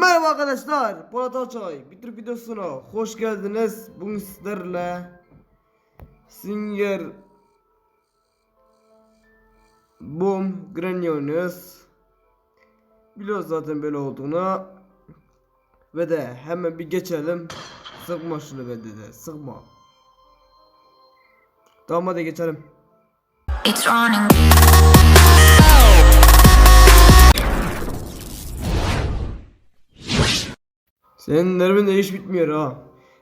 Merhaba arkadaşlar. Polat Açay. Bir Türk videosuna hoş geldiniz. Bugün sizlerle Singer Boom Granny oynuyoruz. Biliyoruz zaten böyle olduğunu. Ve de hemen bir geçelim. Sıkma şunu be dede. Sıkma. Tamam hadi geçelim. It's running. Senin nervin de hiç bitmiyor ha.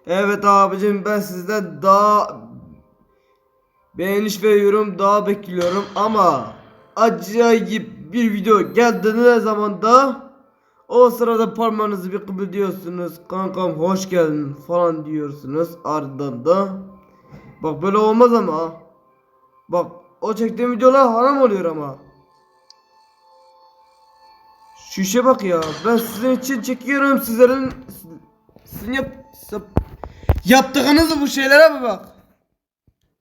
Evet abicim ben sizden daha beğeniş ve daha bekliyorum ama acayip bir video geldiği zaman da? O sırada parmağınızı bir kıpırdıyorsunuz kankam hoş geldin falan diyorsunuz ardından da. Bak böyle olmaz ama. Bak o çektiğim videolar haram oluyor ama şu işe bak ya. Ben sizin için çekiyorum. Sizlerin sizin yap, yap- yaptığınız bu şeylere mi bak?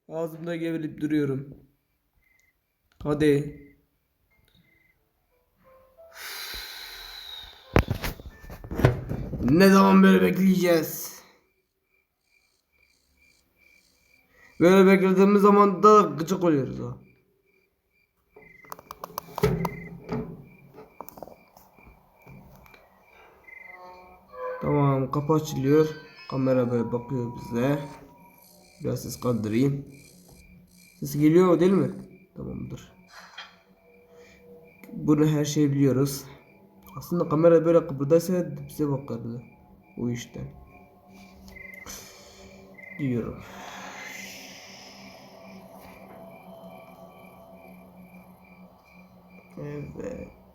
Ağzımda gevelip duruyorum. Hadi. Ne zaman böyle bekleyeceğiz? Böyle beklediğimiz zaman da gıcık oluyoruz ha. Tamam kapı açılıyor. Kamera böyle bakıyor bize. Biraz ses kaldırayım. Ses geliyor değil mi? Tamamdır. Bunu her şeyi biliyoruz. Aslında kamera böyle kıpırdaysa bize bakardı. O işten. Diyorum. Evet.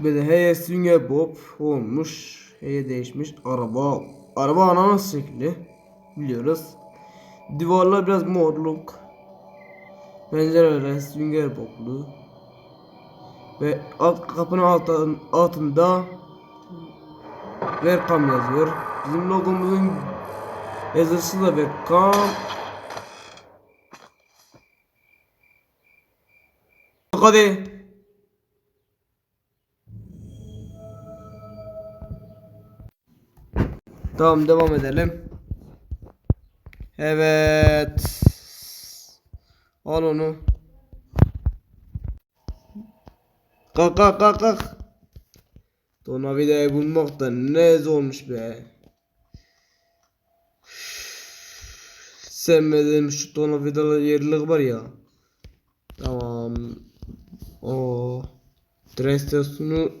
Böyle heye sünge bob olmuş. Heye değişmiş. Araba. Araba ananas şekli. Biliyoruz. Duvarlar biraz morluk. Pencereler sünger boblu. Ve alt kapının altın, altında Welcome yazıyor. Bizim logomuzun yazısı da Welcome. Hadi. Tamam devam edelim. Evet. Al onu. Kalk kalk kalk kalk. Tornavidayı bulmak da ne zormuş be. Sevmediğim şu tornavidalı yerlik var ya. Tamam. O tren istasyonu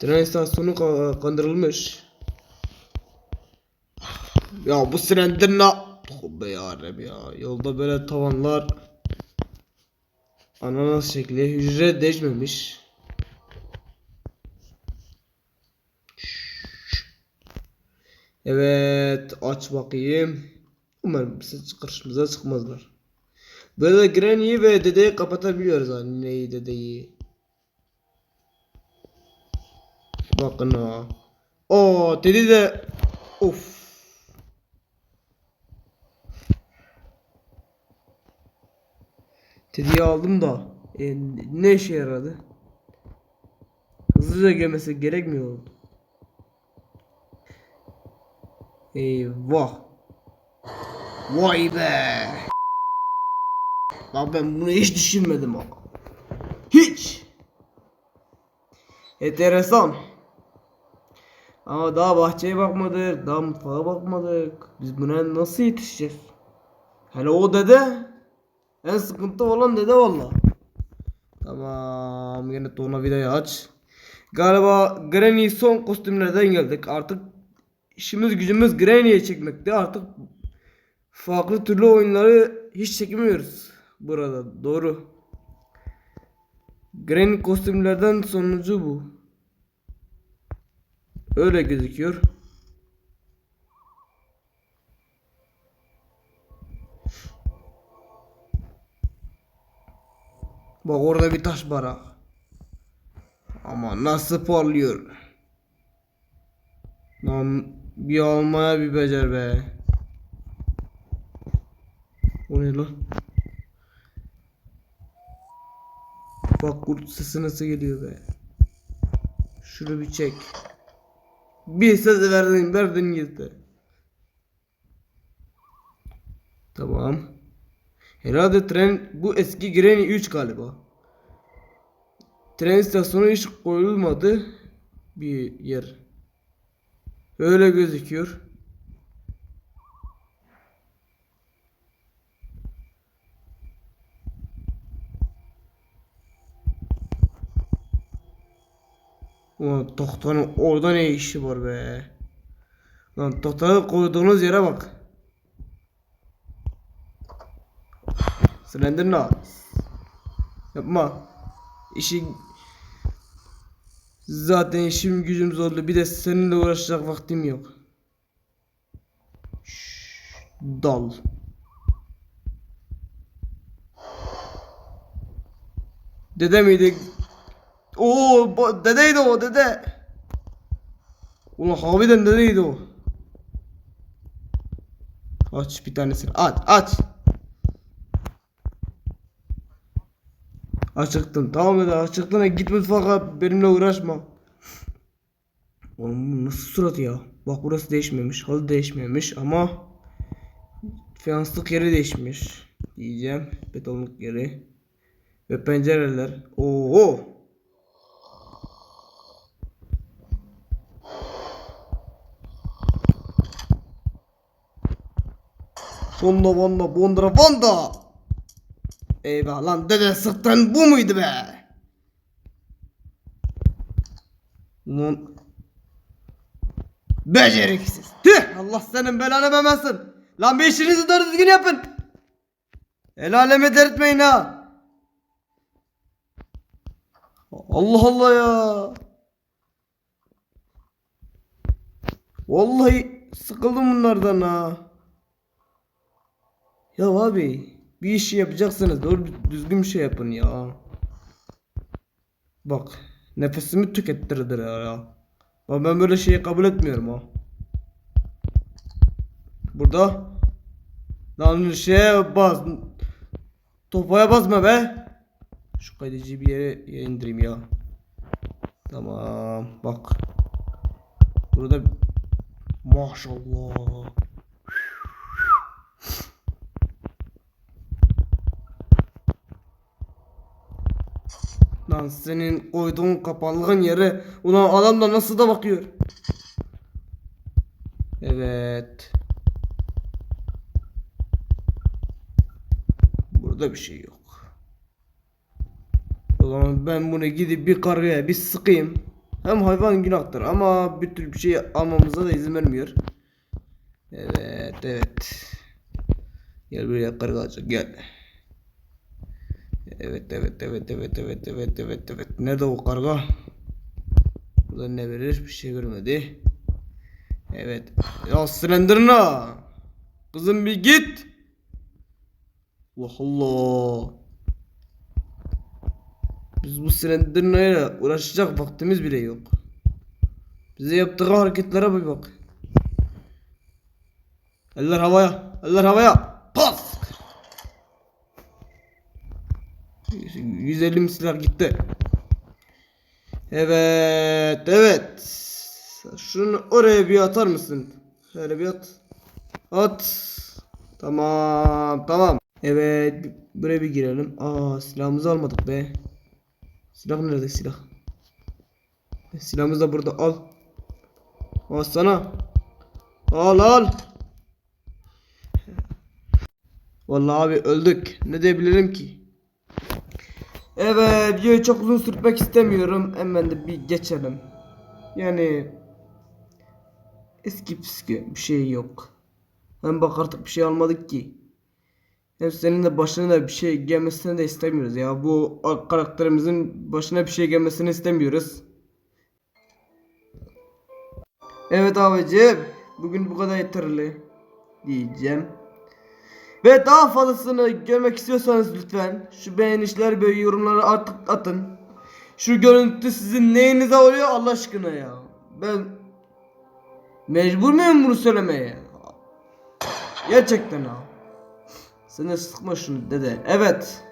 tren istasyonu ka- kandırılmış. Ya bu sirendir ne? Tövbe yarab ya. Yolda böyle tavanlar ananas şekli hücre değişmemiş. Evet aç bakayım. Umarım karşımıza çıkmazlar. Böyle Granny'yi ve dedeyi kapatabiliyoruz anneyi dedeyi. Bakın ha. Oo dedi de of. Tediği aldım da e, ne işe yaradı? Hızlıca gelmesi gerekmiyor. Eyvah. Vay be. Lan ben bunu hiç düşünmedim ama. Hiç. Enteresan. Ama daha bahçeye bakmadık, daha mutfağa bakmadık. Biz buna nasıl yetişeceğiz? Hele o dede. En sıkıntı olan dede valla. Tamam yine tornavidayı aç. Galiba Granny son kostümlerden geldik. Artık işimiz gücümüz Granny'ye çekmekte. Artık farklı türlü oyunları hiç çekmiyoruz burada. Doğru. Granny kostümlerden sonucu bu. Öyle gözüküyor. Bak orada bir taş barak. Ama nasıl parlıyor. Lan bir almaya bir becer be. O ne lan? Bak kurt sesi nasıl geliyor be. Şunu bir çek. Bir ses verdin verdin gitti. Tamam. Herhalde tren bu eski Greni 3 galiba. Tren istasyonu hiç koyulmadı bir yer. Öyle gözüküyor. Ulan tahtanın orada ne işi var be? Lan tahtayı koyduğunuz yere bak. Slenderna. Yapma. İşi Zaten işim gücüm zorlu. Bir de seninle uğraşacak vaktim yok. Şşş, dal. Dede miydi? Oo, dedeydi o dede. Ulan harbiden dedeydi o. Aç bir tanesini. Aç aç. Açıktın tamam mı? Açıktın git mutfağa benimle uğraşma. Oğlum nasıl surat ya? Bak burası değişmemiş. Halı değişmemiş ama fayanslık yeri değişmiş. Diyeceğim. Betonluk yeri. Ve pencereler. Oo. Sonda vanda bondra vanda. Eyvah lan dede sıktın bu muydu be? Ulan Beceriksiz. Tüh Allah senin belanı vermesin. Lan bir işinizi doğru düzgün yapın. El aleme dertmeyin ha. Allah Allah ya. Vallahi sıkıldım bunlardan ha. Ya abi bir işi yapacaksınız doğru düzgün bir şey yapın ya. Bak nefesimi tükettirdi ya. Bak ben böyle şeyi kabul etmiyorum ha. Burada lan şeye bas. Topaya basma be. Şu kaydedici bir yere, yere indireyim ya. Tamam bak. Burada maşallah. Lan senin koyduğun kapalığın yere ulan adam da nasıl da bakıyor. Evet. Burada bir şey yok. O zaman ben bunu gidip bir kargaya bir sıkayım. Hem hayvan günahtır ama bir tür bir şey almamıza da izin vermiyor. Evet evet. Gel buraya kargacık gel. Evet evet evet evet evet evet evet evet. Nerede o karga? Burada ne verir? Bir şey vermedi. Evet. Ya Slenderna. Kızım bir git. Allah. Biz bu Slenderna'yla uğraşacak vaktimiz bile yok. Bize yaptığı hareketlere bir bak. Eller havaya. Eller havaya. Pas. 150 misler gitti. Evet, evet. Şunu oraya bir atar mısın? Şöyle bir at. At. Tamam, tamam. Evet, buraya bir girelim. Aa, silahımızı almadık be. Silah nerede silah? Silahımızı da burada al. Al sana. Al al. Vallahi abi öldük. Ne diyebilirim ki? Evet, videoyu çok uzun sürtmek istemiyorum. Hemen de bir geçelim. Yani eski püskü bir şey yok. Hem bak artık bir şey almadık ki. Hem senin de başına da bir şey gelmesini de istemiyoruz ya. Bu karakterimizin başına bir şey gelmesini istemiyoruz. Evet abicim. Bugün bu kadar yeterli. Diyeceğim. Ve daha fazlasını görmek istiyorsanız lütfen şu beğenişler ve yorumları artık atın. Şu görüntü sizin neyinize oluyor Allah aşkına ya. Ben mecbur muyum bunu söylemeye? Gerçekten ha. Sen de sıkma şunu dede. Evet.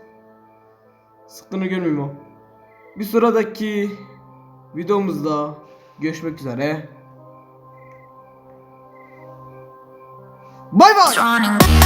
Sıkkını görmeyeyim o. Bir sıradaki videomuzda görüşmek üzere. Bay bay.